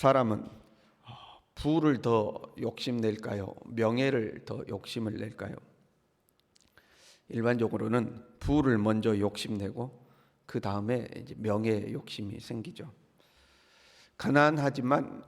사람은 어, 부를 더 욕심낼까요? 명예를 더 욕심을 낼까요? 일반적으로는 부를 먼저 욕심내고 그 다음에 명예 욕심이 생기죠. 가난하지만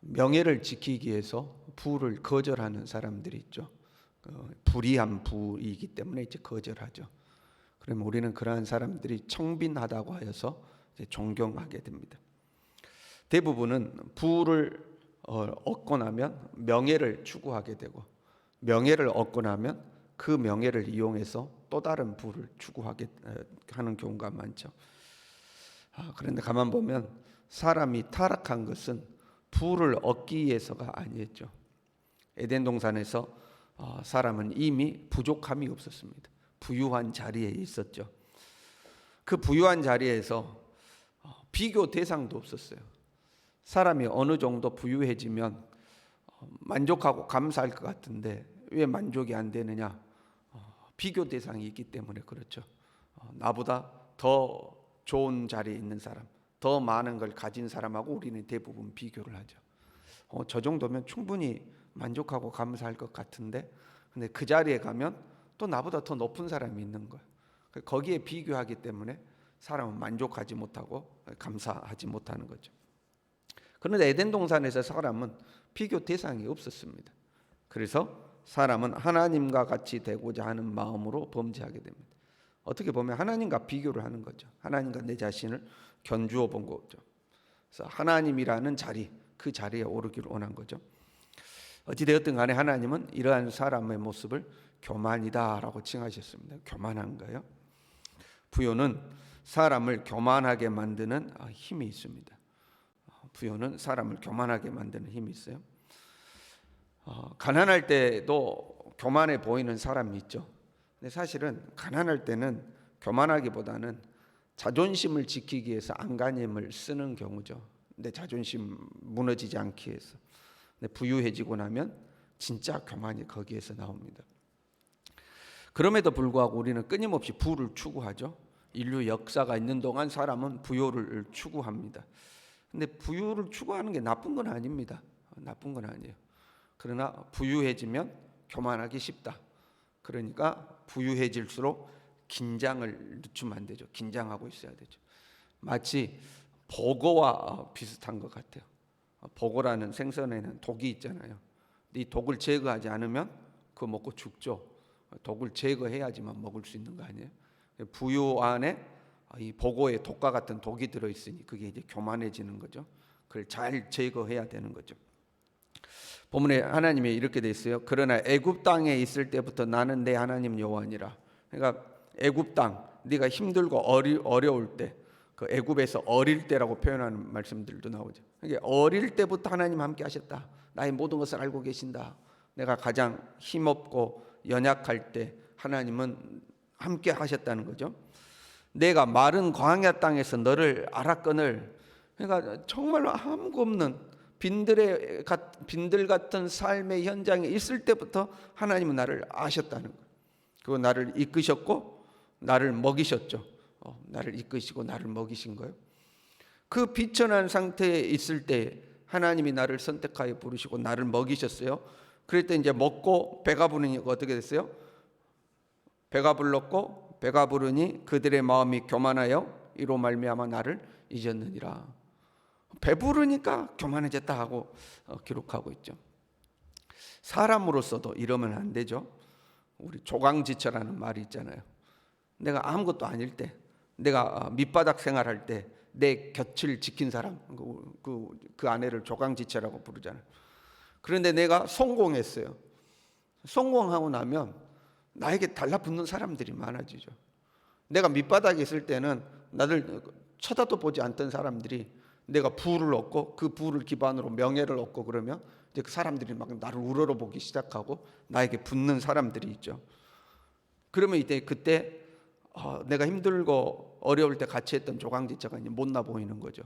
명예를 지키기 위해서 부를 거절하는 사람들이 있죠. 어, 불의한 부이기 때문에 이제 거절하죠. 그러면 우리는 그러한 사람들이 청빈하다고 하여서 존경하게 됩니다. 대부분은 부를 어, 얻고 나면 명예를 추구하게 되고 명예를 얻고 나면 그 명예를 이용해서 또 다른 부를 추구하게 에, 하는 경우가 많죠. 아, 그런데 가만 보면 사람이 타락한 것은 부를 얻기 위해서가 아니었죠. 에덴 동산에서 어, 사람은 이미 부족함이 없었습니다. 부유한 자리에 있었죠. 그 부유한 자리에서 어, 비교 대상도 없었어요. 사람이 어느 정도 부유해지면 어, 만족하고 감사할 것 같은데 왜 만족이 안 되느냐? 어, 비교 대상이 있기 때문에 그렇죠. 어, 나보다 더 좋은 자리에 있는 사람, 더 많은 걸 가진 사람하고 우리는 대부분 비교를 하죠. 어, 저 정도면 충분히 만족하고 감사할 것 같은데, 근데 그 자리에 가면 또 나보다 더 높은 사람이 있는 거예요. 거기에 비교하기 때문에 사람은 만족하지 못하고 감사하지 못하는 거죠. 그런데 에덴 동산에서 사람은 비교 대상이 없었습니다. 그래서 사람은 하나님과 같이 되고자 하는 마음으로 범죄하게 됩니다. 어떻게 보면 하나님과 비교를 하는 거죠. 하나님과 내 자신을 견주어 본 거죠. 그래서 하나님이라는 자리, 그 자리에 오르기를 원한 거죠. 어찌 되었든 간에 하나님은 이러한 사람의 모습을 교만이다라고 칭하셨습니다. 교만한가요? 부요는 사람을 교만하게 만드는 아, 힘이 있습니다. 부요는 사람을 교만하게 만드는 힘이 있어요. 어, 가난할 때도 교만해 보이는 사람이 있죠. 근데 사실은 가난할 때는 교만하기보다는 자존심을 지키기 위해서 안간힘을 쓰는 경우죠. 내 자존심 무너지지 않기 위해서. 근데 부유해지고 나면 진짜 교만이 거기에서 나옵니다. 그럼에도 불구하고 우리는 끊임없이 부를 추구하죠. 인류 역사가 있는 동안 사람은 부요를 추구합니다. 근데 부유를 추구하는 게 나쁜 건 아닙니다. 나쁜 건 아니에요. 그러나 부유해지면 교만하기 쉽다. 그러니까 부유해질수록 긴장을 늦추면 안 되죠. 긴장하고 있어야 되죠. 마치 보고와 비슷한 것 같아요. 보고라는 생선에는 독이 있잖아요. 이 독을 제거하지 않으면 그거 먹고 죽죠. 독을 제거해야지만 먹을 수 있는 거 아니에요? 부유 안에 이 보고에 독과 같은 독이 들어 있으니 그게 이제 교만해지는 거죠. 그걸 잘 제거해야 되는 거죠. 본문에 하나님이 이렇게 돼 있어요. 그러나 애굽 땅에 있을 때부터 나는 내 하나님 여호와니라. 그러니까 애굽 땅 네가 힘들고 어리, 어려울 때 그 애굽에서 어릴 때라고 표현하는 말씀들도 나오죠. 이게 어릴 때부터 하나님 함께 하셨다. 나의 모든 것을 알고 계신다. 내가 가장 힘없고 연약할 때 하나님은 함께 하셨다는 거죠. 내가 마른 광야 땅에서 너를 알았거늘 그러니까 정말로 아무것도 없는 빈들의 빈들 같은 삶의 현장에 있을 때부터 하나님은 나를 아셨다는 거예요. 그리고 나를 이끄셨고 나를 먹이셨죠. 어, 나를 이끄시고 나를 먹이신 거예요. 그 비천한 상태에 있을 때 하나님이 나를 선택하여 부르시고 나를 먹이셨어요. 그럴 때 이제 먹고 배가 부르니 어떻게 됐어요? 배가 불렀고 배가 부르니 그들의 마음이 교만하여 이로 말미암아 나를 잊었느니라. 배부르니까 교만해졌다 하고 어, 기록하고 있죠. 사람으로서도 이러면 안 되죠. 우리 조강지처라는 말이 있잖아요. 내가 아무것도 아닐 때, 내가 밑바닥 생활할 때 내 곁을 지킨 사람, 그, 그, 그 아내를 조강지처라고 부르잖아요. 그런데 내가 성공했어요. 성공하고 나면 나에게 달라붙는 사람들이 많아지죠. 내가 밑바닥에 있을 때는 나를 쳐다도 보지 않던 사람들이 내가 부를 얻고 그 부를 기반으로 명예를 얻고 그러면 이제 그 사람들이 막 나를 우러러보기 시작하고 나에게 붙는 사람들이 있죠. 그러면 이때 그때 어, 내가 힘들고 어려울 때 같이 했던 조강지처가 이제 못나 보이는 거죠.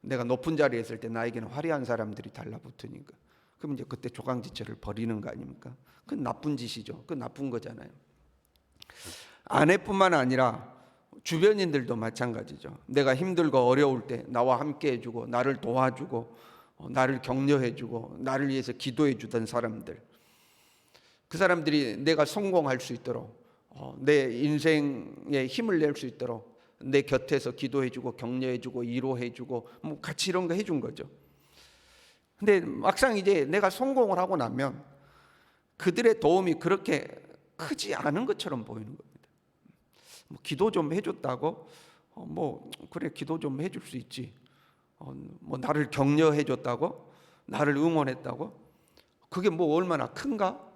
내가 높은 자리에 있을 때 나에게는 화려한 사람들이 달라붙으니까. 그럼 이제 그때 조강지처를 버리는 거 아닙니까? 그건 나쁜 짓이죠. 그 나쁜 거잖아요. 아내뿐만 아니라 주변인들도 마찬가지죠. 내가 힘들고 어려울 때 나와 함께 해주고 나를 도와주고 어, 나를 격려해주고 나를 위해서 기도해주던 사람들 그 사람들이 내가 성공할 수 있도록 어, 내 인생에 힘을 낼 수 있도록 내 곁에서 기도해주고 격려해주고 위로해주고 뭐 같이 이런 거 해준 거죠. 근데 막상 이제 내가 성공을 하고 나면 그들의 도움이 그렇게 크지 않은 것처럼 보이는 겁니다. 뭐 기도 좀 해줬다고 어, 뭐 그래 기도 좀 해줄 수 있지. 어, 뭐 나를 격려해줬다고 나를 응원했다고 그게 뭐 얼마나 큰가?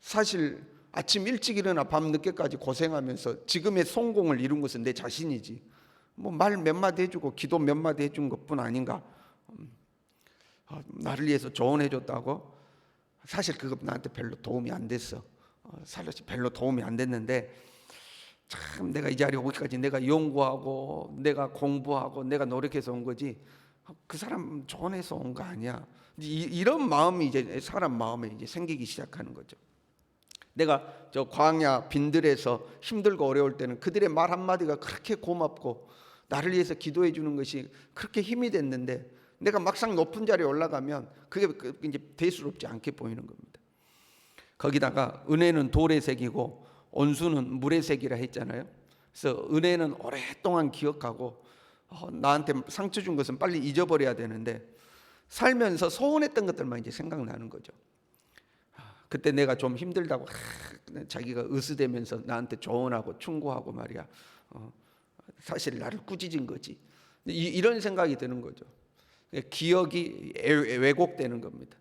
사실 아침 일찍 일어나 밤 늦게까지 고생하면서 지금의 성공을 이룬 것은 내 자신이지. 뭐 말 몇 마디 해주고 기도 몇 마디 해준 것뿐 아닌가. 음, 어, 나를 위해서 조언해줬다고 사실 그거 나한테 별로 도움이 안 됐어. 어, 사실 별로 도움이 안 됐는데 참 내가 이 자리에 오기까지 내가 연구하고 내가 공부하고 내가 노력해서 온 거지. 그 사람 조언해서 온 거 아니야. 이, 이런 마음이 이제 사람 마음에 이제 생기기 시작하는 거죠. 내가 저 광야 빈들에서 힘들고 어려울 때는 그들의 말 한마디가 그렇게 고맙고 나를 위해서 기도해 주는 것이 그렇게 힘이 됐는데 내가 막상 높은 자리에 올라가면 그게 그- 이제 대수롭지 않게 보이는 겁니다. 거기다가 은혜는 돌의 색이고 온수는 물의 색이라 했잖아요. 그래서 은혜는 오랫동안 기억하고 어, 나한테 상처 준 것은 빨리 잊어버려야 되는데 살면서 서운했던 것들만 이제 생각나는 거죠. 그때 내가 좀 힘들다고 하, 자기가 으스대면서 나한테 조언하고 충고하고 말이야. 어, 사실 나를 꾸짖은 거지. 이, 이런 생각이 드는 거죠. 기억이 애- 왜곡되는 겁니다.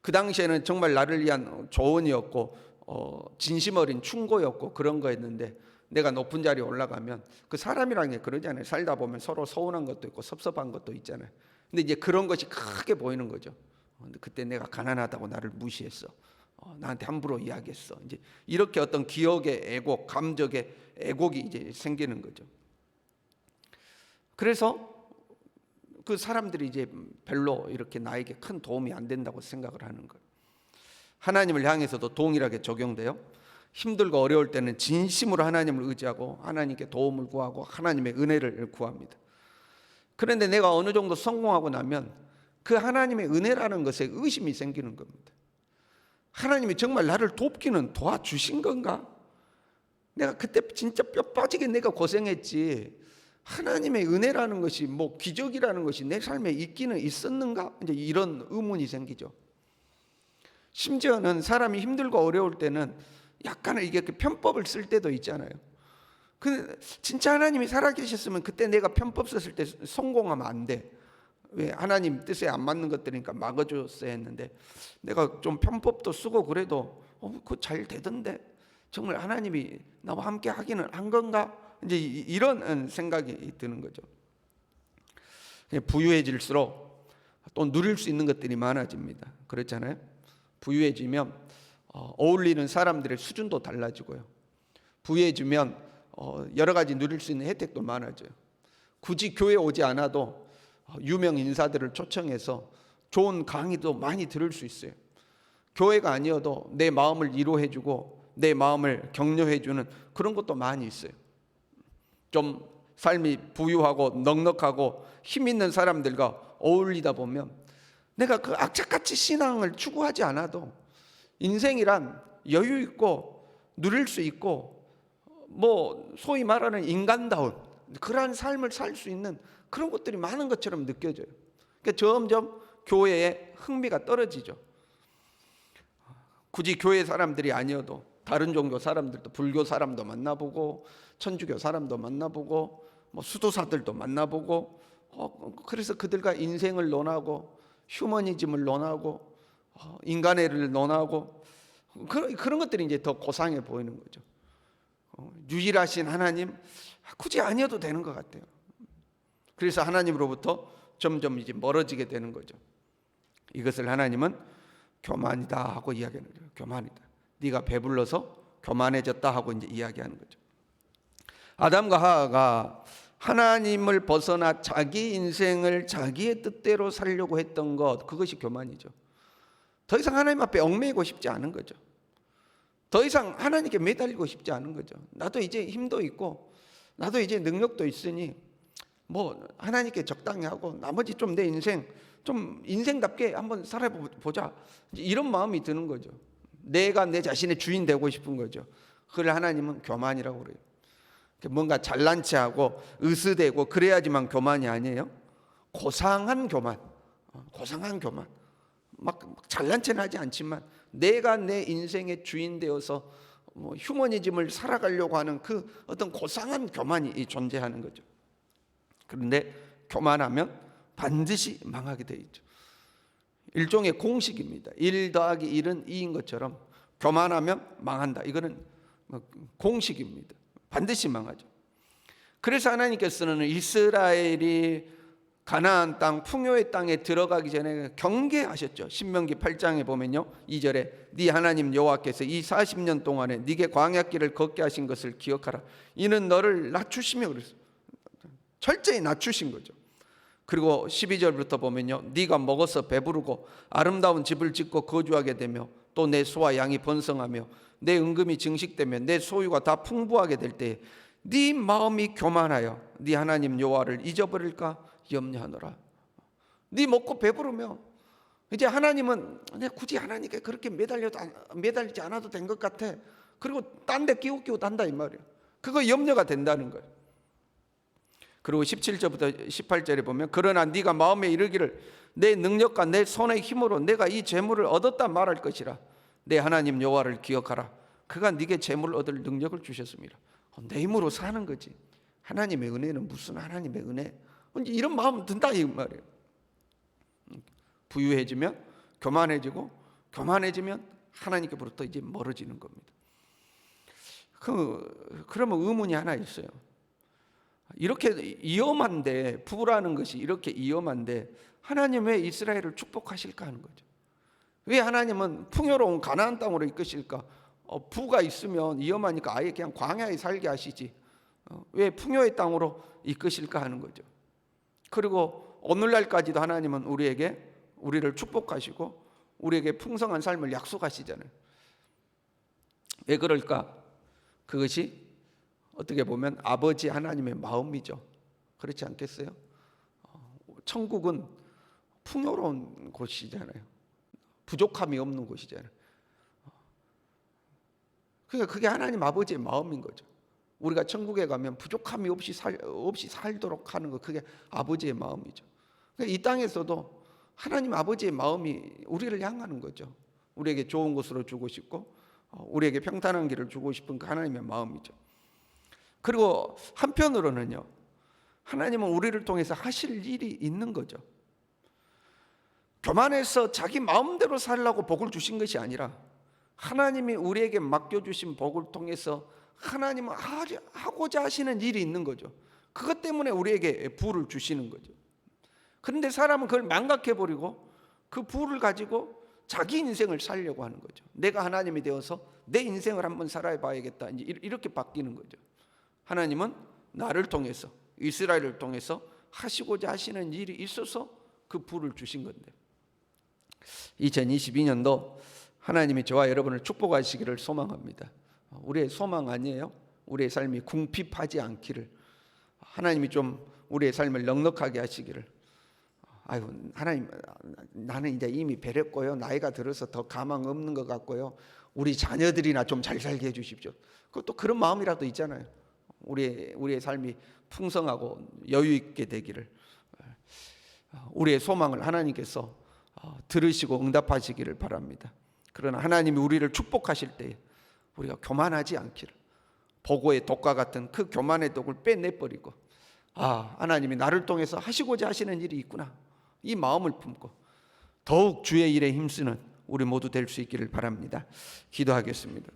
그 당시에는 정말 나를 위한 조언이었고 어, 진심 어린 충고였고 그런 거였는데 내가 높은 자리에 올라가면 그 사람이라는 게 그러잖아요. 살다 보면 서로 서운한 것도 있고 섭섭한 것도 있잖아요. 근데 이제 그런 것이 크게 보이는 거죠. 어, 근데 그때 내가 가난하다고 나를 무시했어. 어, 나한테 함부로 이야기했어. 이제 이렇게 어떤 기억의 애곡, 감정의 애곡이 이제 생기는 거죠. 그래서 그 사람들이 이제 별로 이렇게 나에게 큰 도움이 안 된다고 생각을 하는 거예요. 하나님을 향해서도 동일하게 적용돼요. 힘들고 어려울 때는 진심으로 하나님을 의지하고 하나님께 도움을 구하고 하나님의 은혜를 구합니다. 그런데 내가 어느 정도 성공하고 나면 그 하나님의 은혜라는 것에 의심이 생기는 겁니다. 하나님이 정말 나를 돕기는 도와주신 건가? 내가 그때 진짜 뼈 빠지게 내가 고생했지. 하나님의 은혜라는 것이 뭐 기적이라는 것이 내 삶에 있기는 있었는가? 이제 이런 의문이 생기죠. 심지어는 사람이 힘들고 어려울 때는 약간은 이게 그 편법을 쓸 때도 있잖아요. 그 진짜 하나님이 살아계셨으면 그때 내가 편법 썼을 때 성공하면 안 돼. 왜 하나님 뜻에 안 맞는 것들이니까 막아줬어야 했는데 내가 좀 편법도 쓰고 그래도 어, 그거 잘 되던데 정말 하나님이 나와 함께 하기는 한 건가? 이제 이- 이런 생각이 드는 거죠. 부유해질수록 또 누릴 수 있는 것들이 많아집니다. 그렇잖아요. 부유해지면 어, 어울리는 사람들의 수준도 달라지고요. 부유해지면 어, 여러 가지 누릴 수 있는 혜택도 많아져요. 굳이 교회 오지 않아도 어, 유명 인사들을 초청해서 좋은 강의도 많이 들을 수 있어요. 교회가 아니어도 내 마음을 위로해주고 내 마음을 격려해주는 그런 것도 많이 있어요. 좀 삶이 부유하고 넉넉하고 힘 있는 사람들과 어울리다 보면 내가 그 악착같이 신앙을 추구하지 않아도 인생이란 여유 있고 누릴 수 있고 뭐 소위 말하는 인간다운 그러한 삶을 살 수 있는 그런 것들이 많은 것처럼 느껴져요. 그러니까 점점 교회의 흥미가 떨어지죠. 굳이 교회 사람들이 아니어도 다른 종교 사람들도 불교 사람도 만나보고 천주교 사람도 만나보고 뭐 수도사들도 만나보고 어, 그래서 그들과 인생을 논하고 휴머니즘을 논하고 어, 인간애를 논하고 그런 그런 것들이 이제 더 고상해 보이는 거죠. 어, 유일하신 하나님 굳이 아니어도 되는 것 같아요. 그래서 하나님으로부터 점점 이제 멀어지게 되는 거죠. 이것을 하나님은 교만이다 하고 이야기하는 거예요. 교만이다. 네가 배불러서 교만해졌다 하고 이제 이야기하는 거죠. 아담과 하하가 하나님을 벗어나 자기 인생을 자기의 뜻대로 살려고 했던 것 그것이 교만이죠. 더 이상 하나님 앞에 얽매이고 싶지 않은 거죠. 더 이상 하나님께 매달리고 싶지 않은 거죠. 나도 이제 힘도 있고 나도 이제 능력도 있으니 뭐 하나님께 적당히 하고 나머지 좀 내 인생 좀 인생답게 한번 살아보자 이런 마음이 드는 거죠. 내가 내 자신의 주인 되고 싶은 거죠. 그걸 하나님은 교만이라고 그래요. 뭔가 잘난 체하고 으스대고 그래야지만 교만이 아니에요. 고상한 교만, 어, 고상한 교만. 막, 막 잘난 체는 하지 않지만 내가 내 인생의 주인 되어서 뭐 휴머니즘을 살아가려고 하는 그 어떤 고상한 교만이 존재하는 거죠. 그런데 교만하면 반드시 망하게 돼 있죠. 일종의 공식입니다. 1 더하기 1은 2인 것처럼 교만하면 망한다. 이거는 뭐 공식입니다. 반드시 망하죠. 그래서 하나님께서는 이스라엘이 가나안 땅 풍요의 땅에 들어가기 전에 경계하셨죠. 신명기 8장에 보면요. 2절에 네 하나님 여호와께서 이 40년 동안에 네게 광야길을 걷게 하신 것을 기억하라. 이는 너를 낮추시며 그랬어. 철저히 낮추신 거죠. 그리고 12절부터 보면요. 네가 먹어서 배부르고 아름다운 집을 짓고 거주하게 되며 또 내 소와 양이 번성하며 내 은금이 증식되며 내 소유가 다 풍부하게 될 때에 네 마음이 교만하여 네 하나님 여호와를 잊어버릴까 염려하노라. 네 먹고 배부르며 이제 하나님은 내 굳이 하나님께 그렇게 매달려도 안- 매달리지 않아도 된 것 같아. 그리고 딴 데 끼고 끼고 단다 이 말이에요. 그거 염려가 된다는 거예요. 그리고 17절부터 18절에 보면 그러나 네가 마음에 이르기를 내 능력과 내 손의 힘으로 내가 이 재물을 얻었다 말할 것이라. 내 하나님 여호와를 기억하라. 그가 네게 재물을 얻을 능력을 주셨습니다. 어, 내 힘으로 사는 거지. 하나님의 은혜는 무슨 하나님의 은혜? 이제 이런 마음 든다 이 말이에요. 부유해지면 교만해지고 교만해지면 하나님께로부터 이제 멀어지는 겁니다. 그 그러면 의문이 하나 있어요. 이렇게 위험한데 부라는 것이 이렇게 위험한데 하나님 왜 이스라엘을 축복하실까 하는 거죠. 왜 하나님은 풍요로운 가나안 땅으로 이끄실까? 어, 부가 있으면 위험하니까 아예 그냥 광야에 살게 하시지. 어, 왜 풍요의 땅으로 이끄실까 하는 거죠. 그리고 오늘날까지도 하나님은 우리에게 우리를 축복하시고 우리에게 풍성한 삶을 약속하시잖아요. 왜 그럴까? 그것이 어떻게 보면 아버지 하나님의 마음이죠. 그렇지 않겠어요? 어, 천국은 풍요로운 곳이잖아요. 부족함이 없는 곳이잖아요. 어, 그러니까 그게 하나님 아버지의 마음인 거죠. 우리가 천국에 가면 부족함이 없이 살 없이 살도록 하는 거 그게 아버지의 마음이죠. 그러니까 이 땅에서도 하나님 아버지의 마음이 우리를 향하는 거죠. 우리에게 좋은 곳으로 주고 싶고 어, 우리에게 평탄한 길을 주고 싶은 그 하나님의 마음이죠. 그리고 한편으로는요. 하나님은 우리를 통해서 하실 일이 있는 거죠. 교만해서 자기 마음대로 살라고 복을 주신 것이 아니라 하나님이 우리에게 맡겨주신 복을 통해서 하나님은 하고자 하시는 일이 있는 거죠. 그것 때문에 우리에게 부를 주시는 거죠. 그런데 사람은 그걸 망각해버리고 그 부를 가지고 자기 인생을 살려고 하는 거죠. 내가 하나님이 되어서 내 인생을 한번 살아봐야겠다. 이제 이렇게 바뀌는 거죠. 하나님은 나를 통해서 이스라엘을 통해서 하시고자 하시는 일이 있어서 그 부를 주신 건데 2022년도 하나님이 저와 여러분을 축복하시기를 소망합니다. 우리의 소망 아니에요? 우리의 삶이 궁핍하지 않기를 하나님이 좀 우리의 삶을 넉넉하게 하시기를 아유 하나님 나는 이제 이미 배렸고요 나이가 들어서 더 가망 없는 것 같고요 우리 자녀들이나 좀 잘 살게 해주십시오. 그것도 그런 마음이라도 있잖아요. 우리의 우리의 삶이 풍성하고 여유 있게 되기를 우리의 소망을 하나님께서 어, 들으시고 응답하시기를 바랍니다. 그러나 하나님이 우리를 축복하실 때 우리가 교만하지 않기를 보고의 독과 같은 그 교만의 독을 빼내버리고 아 하나님이 나를 통해서 하시고자 하시는 일이 있구나 이 마음을 품고 더욱 주의 일에 힘쓰는 우리 모두 될 수 있기를 바랍니다. 기도하겠습니다.